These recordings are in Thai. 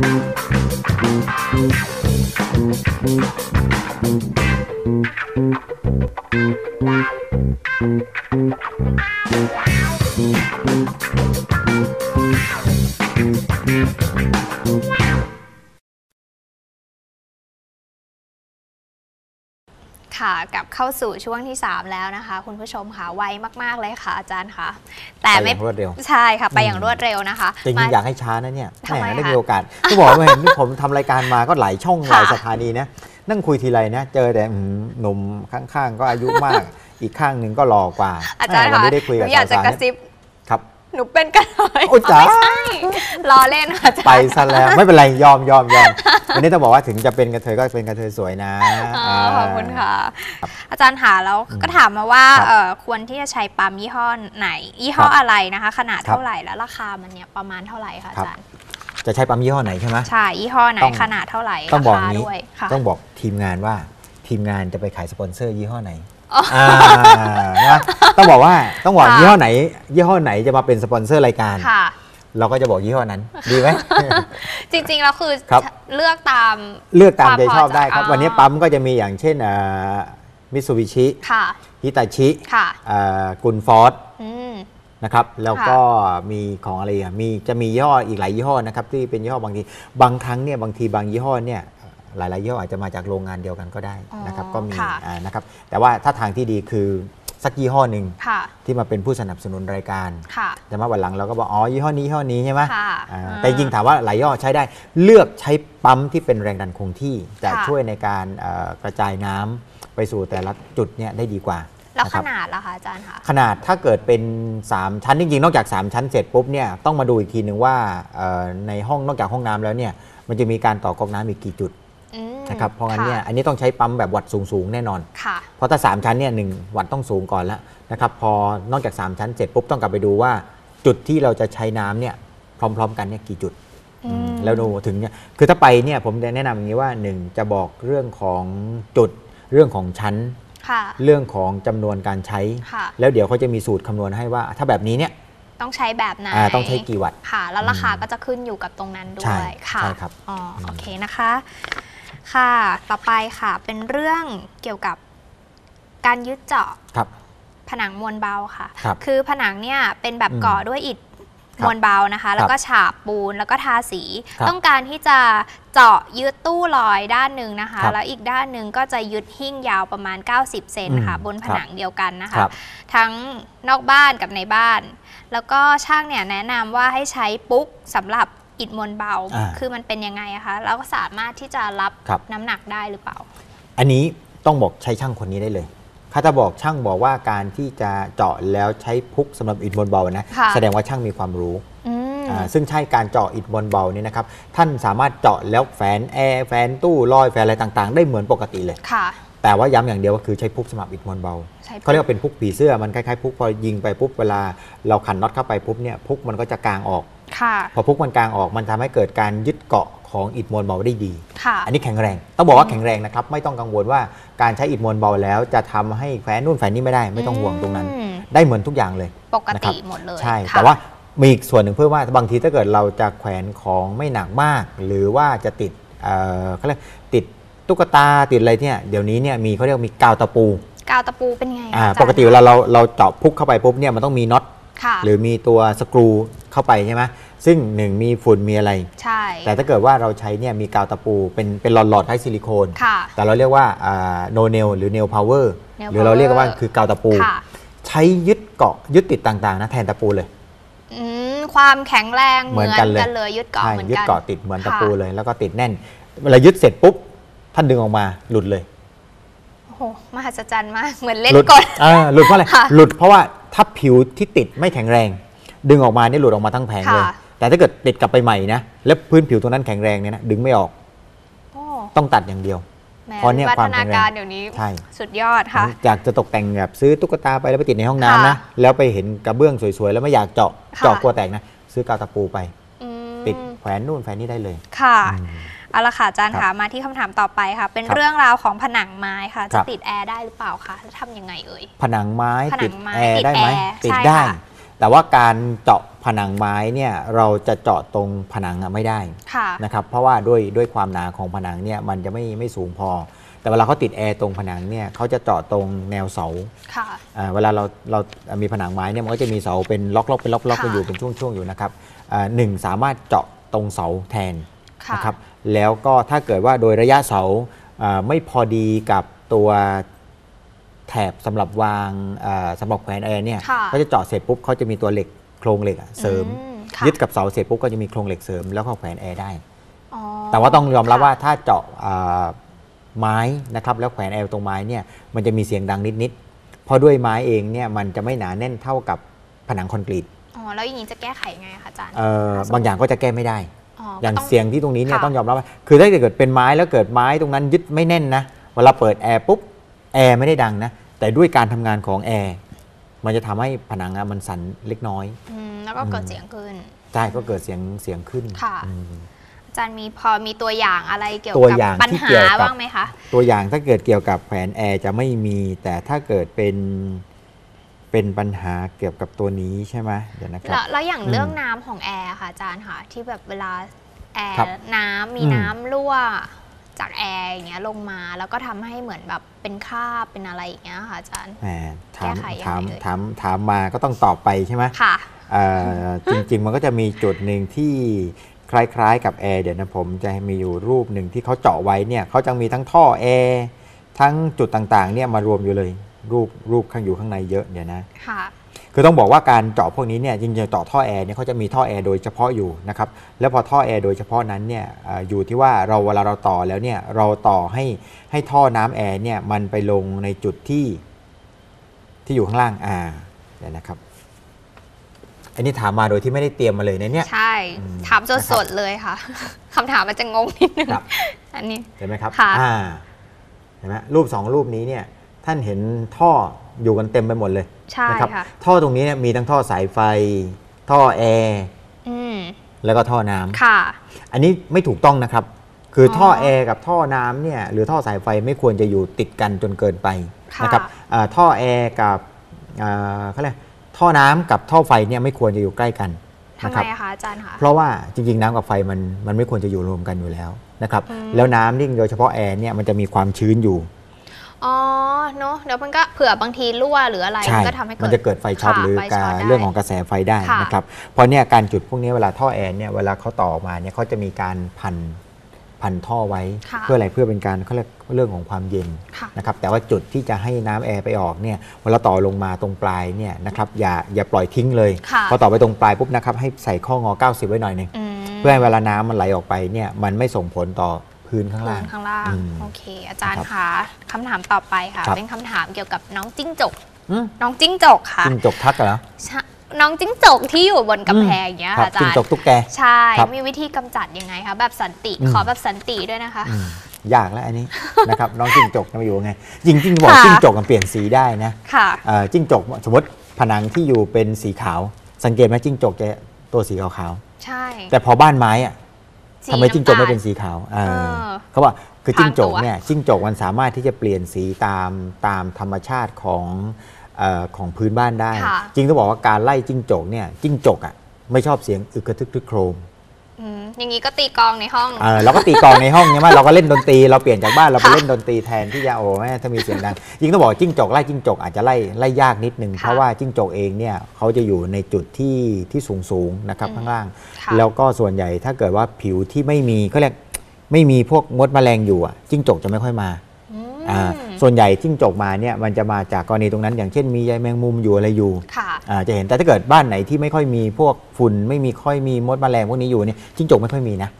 Thank you. ค่ะกลับเข้าสู่ช่วงที่ 3 แล้วนะคะ คุณผู้ชมค่ะไวมาก ๆ เลยค่ะอาจารย์ค่ะ แต่ไปอไม่ย่างรวดเร็วใช่ค่ะ ไปอย่างรวดเร็วนะคะจริงมาๆอยากให้ช้านะเนี่ยทำไมแหมได้คะมีโอกาสที่บอกว่าเห็นที่ผมทำรายการมาก็หลายช่องค่ะหลายสถานีนะนั่งคุยทีไรนะเจอแต่อืมหนุ่มข้างๆ ก็อายุมาก อีกข้างหนึ่งก็หล่อกว่าอาจารย์แหมวันค่ะนี้ได้คุยหกับนูอยากจะสาวๆกระเนี่ยซิบครับหนูเป็นกันเลยโอ้จ๋าไม่ใช่ล้อเล่นค่ะอาจารย์ไปซะแล้วไม่เป็นไรยอมยอมยอม วันนี้ต้องบอกว่าถึงจะเป็นกระเทยก็เป็นกระเทยสวยนะอ๋อขอบคุณค่ะ อาจารย์หาแล้วก็ถามมาว่าครับเอ่อควรที่จะใช้ปั๊มยี่ห้อไหน ยี่ห้อครับอะไรนะคะ ขนาดครับเท่าไหร่แล้วราคามันเนี่ยประมาณเท่าไหร่คะอาครับจารย์จะใช้ปั๊มยี่ห้อไหนใช่ไหมใช่ยี่ห้อไหนต้องขนาดเท่าไหร่ต้องราบอกคานี้ด้วยค่ะต้องบอกทีมงานว่าทีมงานจะไปขายสปอนเซอร์ยี่ห้อไหนอ๋ออ่านะต้องบอกว่าต้องบอกค่ะยี่ห้อไหน ยี่ห้อไหนจะมาเป็นสปอนเซอร์รายการค่ะ เราก็จะบอกยี่ห้อนั้น ดีไหม จริงๆแล้วคือครับ เลือกตาม เลือกตามความใจชอบได้ครับพอใจ วันนี้อ๋อปั๊มก็จะมีอย่างเช่นมิตซูบิชิค่ะ ฮิตาชิค่ะ กุนฟอร์ดอืม นะครับ แล้วก็มีของอะไรอะมีจะมียี่ห้ออีกหลายยี่ห้อนะครับที่เป็นยี่ห้อบางที บางครั้งเนี่ยบางทีบางยี่ห้อเนี่ยหลายๆยี่ห้ออาจจะมาจากโรงงานเดียวกันก็ได้นะครับ อ๋อก็มีค่ะ อ่านะครับ แต่ว่าถ้าทางที่ดีคือ สักยี่ห้อหนึ่งค่ะที่มาเป็นผู้สนับสนุนรายการค่ะแต่มาวันหลังเราก็บอกอ๋อยี่ห้อนี้ยี่ห้อนี้ใช่ไหมค่ะอ่าอ่าแต่จริงๆถามว่าหลายยี่ห้อใช้ได้ เลือกใช้ปั๊มที่เป็นแรงดันคงที่จะค่ะช่วยในการเอ่อกระจายน้ำไปสู่แต่ละจุดเนี่ยได้ดีกว่าแล้วนะขครับนาดล่ะคะอาจารย์คะขนาดถ้าเกิดเป็น 3 ชั้นจริงๆ นอกจาก 3 ชั้นเสร็จปุ๊บเนี่ยต้องมาดูอีกทีหนึ่งว่าเอ่อในห้องนอกจากห้องน้ำแล้วเนี่ยมันจะมีการต่อกรอกน้ำอีกกี่จุดอืม นะครับเพราะงั้นเนี่ยค่อันนี้ต้องใช้ปั๊มแบบวัดสูงๆ แน่นอนค่ะเพราะถ้า 3 ชั้นเนี่ยหนึ่งวัดต้องสูงก่อนแล้วนะครับพอนอกจาก 3 ชั้นเสร็จปุ๊บต้องกลับไปดูว่า จุดที่เราจะใช้น้ำเนี่ยพร้อม ๆ กันเนี่ยกี่จุดอืมแล้วดูถึงเนี่ยคือถ้าไปเนี่ยผมจะแนะนำอย่างนี้ว่า 1 จะบอกเรื่องของจุดเรื่องของชั้นค่ะเรื่องของจำนวนการใช้ค่ะแล้วเดี๋ยวเขาจะมีสูตรคำนวณให้ว่า ถ้าแบบนี้เนี่ยต้องใช้แบบไหนอ่าต้องใช้กี่วัตต์ค่ะ แล้วราคาก็จะขึ้นอยู่กับตรงนั้นด้ใช่วย ค่ะใช่ครับอ๋ออโอเคนะคะ ค่ะ ต่อไปค่ะเป็นเรื่องเกี่ยวกับการยึดเจาะครับ ผนังมวลเบาค่ะครับคือผนังเนี่ยเป็นแบบอืมก่อด้วยอิฐครับมวลเบานะคะ แล้วก็ฉาบปูนแล้วก็ทาสีครับต้องการที่จะเจาะยึดตู้ลอยด้านหนึ่งนะคะครับแล้วอีกด้านหนึ่งก็จะยึดหิ้งยาวประมาณ 90 เซนค่ะอืมบนผครับนังเดียวกันนะคคะรับทั้งนอกบ้านกับในบ้าน แล้วก็ช่างเนี่ยแนะนำว่าให้ใช้ปุ๊กสำหรับ อิฐมวลเบา อ่าคือมันเป็นยังไงอะคะแล้วก็สามารถที่จะรับครับ น้ำหนักได้หรือเปล่า อันนี้ต้องบอกใช้ช่างคนนี้ได้เลย ถ้าจะบอกช่างบอกว่าการที่จะเจาะแล้วใช้พุกสำหรับอิฐมวลเบานะ ค่ะ แสดงว่าช่างมีความรู้อืม อ่าซึ่งใช่การเจาะอิฐมวลเบานี่นะครับ ท่านสามารถเจาะแล้วแฝนแอร์แฝนตู้ลอยแฝนอะไรต่างๆ ได้เหมือนปกติเลย ค่ะ แต่ว่าย้ำอย่างเดียวก็คือใช้พุกสำหรับอิฐมวลเบา ใช้เขาเรียกว่าเป็นพุกผีเสื้อมันคล้ายๆพุกพอยิงไปปุ๊บเวลาเราขันน็อตเข้าไปปุ๊บเนี่ยพุกมันก็จะกางออกค่ะ พอพุกมันกางออกมันทำให้เกิดการยึดเกาะของอิฐมวลเบาได้ดีค่ะอันนี้แข็งแรง ต้องบอกว่าแข็งแรงนะครับ ไม่ต้องกังวลว่าการใช้อิฐมวลเบาแล้ว จะทำให้แฝนนู่นแฝนนี่ไม่ได้ ไม่ต้องห่วงตรงนั้นอืมได้เหมือนทุกอย่างเลย ปกนะครัติบหมดเลย ใช่ค่ะแต่ว่ามีอีกส่วนหนึ่งเพื่อว่าบางทีถ้าเกิดเราจะแขวนของไม่หนักมาก หรือว่าจะติดเอ่อเขาเรียกติดตุ๊กตาติดอะไรเนี่ย เดี๋ยวนี้เนี่ยมีเขาเรียกมีกาวตะปู กาวตะปูเป็นไงคะอ่าอาจารย์ปกติเวลาเราเราเจาะพุกเข้าไปปุ๊บเนี่ยมันต้องมีน็อตค่ะหรือมีตัวสกรูเข้าไปใช่ไหม ซึ่งหนึ่งมีฝุ่นมีอะไร ใช่ แต่ถ้าเกิดว่าเราใช้เนี่ยมีกาวตะปูเป็นเป็นหลอดหลอดๆคล้ายซิลิโคน ค่ะ แต่เราเรียกว่าโนเนลหรือเนลพาวเวอร์ nail หรือเราเรียกว่า power คือกาวตะปู ค่ะ ใช้ยึดเกาะยึดติดต่างๆนะแทนตะปูเลย อืมความแข็งแรงเหมือนกันเลยเลยยึดเกาะใช่เหมือนยึดกัน เกาะติดเหมือนตะค่ะปูเลยแล้วก็ติดแน่น เวลายึดเสร็จปุ๊บท่านดึงออกมาหลุดเลยโอ้โหมหัศจรรย์มากเหมือนเล่นหลุดกลอ่าหลุดเพราะอะไรค่ะหลุดเพราะว่าถ้าผิวที่ติดไม่แข็งแรง ดึงออกมาเนี่ยหลุดออกมาทั้งแผงเลย ค่ะ แต่ถ้าเกิดติดกลับไปใหม่นะแล้วพื้นผิวตรงนั้นแข็งแรงเนี่ยนะดึงไม่ออกโอ้ต้องตัดอย่างเดียวแหมเพราะเนี่ยวิวัความฒแข็นางแรงการเดี๋ยวนี้ใช่สุดยอดค่ะอยากจะตกแต่งแบบซื้อตุ๊กตาไปแล้วไปติดในห้องน้ำนะค่ะแล้วไปเห็นกระเบื้องสวยๆ แล้วไม่อยากเจาะค่ะเจาะกลัวแตกนะซื้อกาวตะปูไปอืมติดแขวนนู่นแขวนนี่ได้เลยค่ะอืมเอาละค่ะอาจารย์ครัค่ะบมาที่คำถามต่อไปค่ะ เป็นครับเรื่องราวของผนังไม้ค่ะครัจะบติดแอร์ได้หรือเปล่าคะจะทำยังไงเอ่ยผนังไม้ผนัติดงไม้แอร์ได้ไหมติดแอร์ติดใช่ได้ค่ะ แต่ว่าการเจาะผนังไม้เนี่ยเราจะเจาะตรงผนังอะไม่ได้ค่ะ นะครับเพราะว่าด้วยด้วยความหนาของผนังเนี่ยมันจะไม่ไม่สูงพอ แต่เวลาเขาติดแอร์ตรงผนังเนี่ยเขาจะเจาะตรงแนวเสาค่ะ อ่าเวลาเราเรามีผนังไม้เนี่ยมันก็จะมีเสาเป็นล็อกๆเป็นล็อกๆค่ะกันอยู่เป็นช่วงๆอยู่นะครับอ่าหนึ่งสามารถเจาะตรงเสาแทนค่ะ นะครับแล้วก็ถ้าเกิดว่าโดยระยะเสาอ่าไม่พอดีกับตัว แถบสำหรับวางอ่าสำหรับแขวนแอร์เนี่ยค่ะก็จะเจาะเสร็จปุ๊บเขาจะมีตัวเหล็กโครงเหล็กอะเสริมอืค่ะยึดกับเสาเสร็จปุ๊บก็จะมีโครงเหล็กเสริมแล้วก็แขวนแอร์ได้อ๋อแต่ว่าต้องยอมรับค่ะว่าถ้าเจาะอ่าไม้นะครับแล้วแขวนแอร์ตรงไม้เนี่ยมันจะมีเสียงดังนิดๆเพราะด้วยไม้เองเนี่ยมันจะไม่หนาแน่นเท่ากับผนังคอนกรีตอ๋อแล้วอย่างนี้จะแก้ไขยังไงคะอาจารย์เอ่อถ้าสมมุติบางอย่างก็จะแก้ไม่ได้อ๋อออย่างเสียงที่ตรงนี้เนี่ยค่ะต้องยอมรับว่าคือถ้าเกิดเป็นไม้แล้วเกิดไม้ตรงนั้นยึดไม่แน่นนะเวลาเปิดแอร์ปุ๊บ แอร์ไม่ได้ดังนะ แต่ด้วยการทำงานของแอร์มันจะทำให้ผนังอะมันสั่นเล็กน้อยอืมแล้วก็เกิดอืมเสียงขึ้นใช่ก็เกิดเสียงเสียงขึ้นค่ะอืมอาจารย์มีพอมีตัวอย่างอะไรเกี่ยวตัวกับอย่างปัญที่หาเกี่ยวกับบ้างไหมคะตัวอย่างถ้าเกิดเกี่ยวกับแขวนแอร์จะไม่มีแต่ถ้าเกิดเป็นเป็นปัญหาเกี่ยวกับตัวนี้ใช่ไหมเดี๋ยวนะครัแล้บวแล้วอย่างอืมเรื่องน้ำของแอร์ค่ะอาจารย์ค่ะที่แบบเวลาแอร์ครับน้ำมีอืมน้ำรั่ว จากแอร์อย่างเงี้ยลงมา แล้วก็ทำให้เหมือนแบบเป็นคราบเป็นอะไรอย่างเงี้ยค่ะอาจารย์แหมถามแก้ไขยังไงถามเอ่ยถามถามมาก็ต้องตอบไปใช่ไหมค่ะเอ่อจริง ๆ มันก็จะมีจุดหนึ่งที่คล้าย ๆ กับแอร์เดี๋ยวนะผมจะมีอยู่รูปหนึ่งที่เขาเจาะไว้เนี่ยเขาจะมีทั้งท่อแอร์ทั้งจุดต่างๆเนี่ยมารวมอยู่เลยรูปรูปข้างอยู่ข้างในเยอะเดี๋ยวนะ ค่ะคือต้องบอกว่าการเจาะพวกนี้เนี่ยจริงๆเจาะท่อแอร์เนี่ยเขาจะมีท่อแอร์โดยเฉพาะอยู่นะครับแล้วพอท่อแอร์โดยเฉพาะนั้นเนี่ยเอ่ออยู่ที่ว่าเราเวลาเราต่อแล้วเนี่ยเราต่อให้ให้ท่อน้ำแอร์เนี่ยมันไปลงในจุดที่ที่อยู่ข้างล่างอ่าเดี๋ยวนะครับอันนี้ถามมาโดยที่ไม่ได้เตรียมมาเลยนะเนี่ยใช่อืมถามสดๆเลยค่ะคำถามมันจะงงนิดนึงครับอันนี้เห็นไหมครับค่ะอ่าเห็นไหมรูปสองรูปนี้เนี่ยท่านเห็นท่อ อยู่กันเต็มไปหมดเลยใช่นะครับค่ะท่อตรงนี้เนี่ยมีทั้งท่อสายไฟ ท่อแอร์อืมแล้วก็ท่อน้ำค่ะ อันนี้ไม่ถูกต้องนะครับ คือออท่อแอร์กับท่อน้ำเนี่ยหรือท่อสายไฟไม่ควรจะอยู่ติดกันจนเกินไปค่ะนะครับอ่าท่อแอร์กับอ่าเขาเรียกท่อน้ำกับท่อไฟเนี่ยไม่ควรจะอยู่ใกล้กันทำนะไมครับ อะคะอาจารย์คะ เพราะว่าจริงๆ น้ำกับไฟมันมันไม่ควรจะอยู่รวมกันอยู่แล้วนะครับ อืม แล้วน้ำนี่โดยเฉพาะแอร์เนี่ยมันจะมีความชื้นอยู่ อ๋อเนอะเดี๋ยวมันก็เผื่อบางทีรั่วหรืออะไรใช่มันก็ทำให้เกิดมันจะเกิดไฟช็อตค่ะหรือไฟการช็ตได้เรื่องของกระแสไฟได้ค่ะนะครับเพราะเนี่ยการจุดพวกนี้เวลาท่อแอร์เนี่ยเวลาเขาต่อมาเนี่ยเขาจะมีการพันพันท่อไว้ค่ะเพื่ออะไรเพื่อเป็นการเขาเรียกเรื่องของความเย็นค่ะนะครับแต่ว่าจุดที่จะให้น้ำแอร์ไปออกเนี่ยเวลาต่อลงมาตรงปลายเนี่ยนะครับอย่าอย่าปล่อยทิ้งเลยค่ะพอต่อไปตรงปลายปุ๊บนะครับให้ใส่ข้องอ 90 ไว้หน่อยหนึงอืมเพื่อให้เวลาน้ำมันไหลออกไปเนี่ยมันไม่ส่งผลต่อ พื้นข้างล่างข้างล่าง อืม โอเค อาจารย์นะครับคะคำถามต่อไปค่ะ ครับ เป็นคำถามเกี่ยวกับน้องจิ้งจก อืมน้องจิ้งจกค่ะจิ้งจกทักเหรอ ใช่น้องจิ้งจกที่อยู่บนกำแพงอย่างเงี้ยครัค่ะบอาจาจิ้งรย์ จกตุ๊กแก ใช่ ครับมีวิธีกำจัดยังไงคะแบบสันติ อืม ขอแบบสันติด้วยนะคะ อืมยากแล้วอันนี้ นะครับน้องจิ้งจกจะมาอยู่ไงจริงจริงๆบอกค่ะ จิ้งจกมันเปลี่ยนสีได้นะค่ะ เอ่อจิ้งจกสมมติผนังที่อยู่เป็นสีขาว สังเกตไหมจิ้งจกจะตัวสีขาวใช่ ๆแต่พอบ้านไม้อะสี ทำไมจิ้งจกไม่เป็นำตาลสีขาวเออเออเขาว่าคือจิ้งจกพรางตัวเนี่ยจิ้งจกมันสามารถที่จะเปลี่ยนสีตามตามธรรมชาติของเออของพื้นบ้านได้ค่ะจริงต้องบอกว่าการไล่จิ้งจกเนี่ยจิ้งจกอะไม่ชอบเสียงอึกกระทึกทึกโครม อืมอย่างนี้ก็ตีกลองในห้องเออเราก็ตีกลองในห้องใช่ไหมเราก็เล่นดนตรีเราเปลี่ยนจากบ้านเราไปค่ะเล่นดนตรีแทนที่จะโอ้แม่ถ้ามีเสียงดังจริงต้องบอกว่าจิ้งจกไล่จิ้งจกอาจจะไล่ไล่ยากนิดนึงค่ะเพราะว่าจิ้งจกเองเนี่ยเขาจะอยู่ในจุดที่ที่สูงสูงๆนะครับอืมข้างล่างค่ะแล้วก็ส่วนใหญ่ถ้าเกิดว่าผิวที่ไม่มีเขาเรียกไม่มีพวกมดแมลงอยู่อะจิ้งจกจะไม่ค่อยมาอืมอ่าส่วนใหญ่จิ้งจกมาเนี่ยมันจะมาจากกรณีตรงนั้น อย่างเช่นมีใยแมงมุมอยู่อะไรอยู่ค่ะอ่า จะเห็นแต่ถ้าเกิดบ้านไหนที่ไม่ค่อยมีพวกฝุ่นไม่มีค่อยมีมดแมลงพวกนี้อยู่เนี่ยจิ้งจกไม่ค่อยมีนะ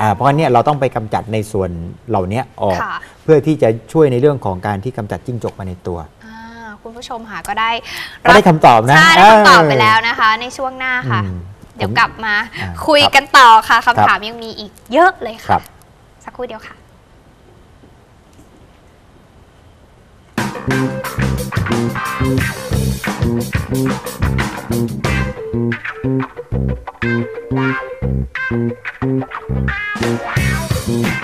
อ่าเพราะฉะนั้นเนี่ยเราต้องไปกำจัดในส่วนเหล่านี้ออกค่ะเพื่อที่จะช่วยในเรื่องของการที่กำจัดจิ้งจกมาในตัวอ่าคุณผู้ชมค่ะก็ได้ก็ได้คำตอบนะใช่ได้คำตอบไปเแล้วนะคะ ในช่วงหน้าค่ะอืมเดี๋ยวกลับมาอ่าคุยครับกันต่อค่ะครับคำถามยังมีอีกเยอะเลยครัค่ะบสักครู่เดียวค่ะ Thank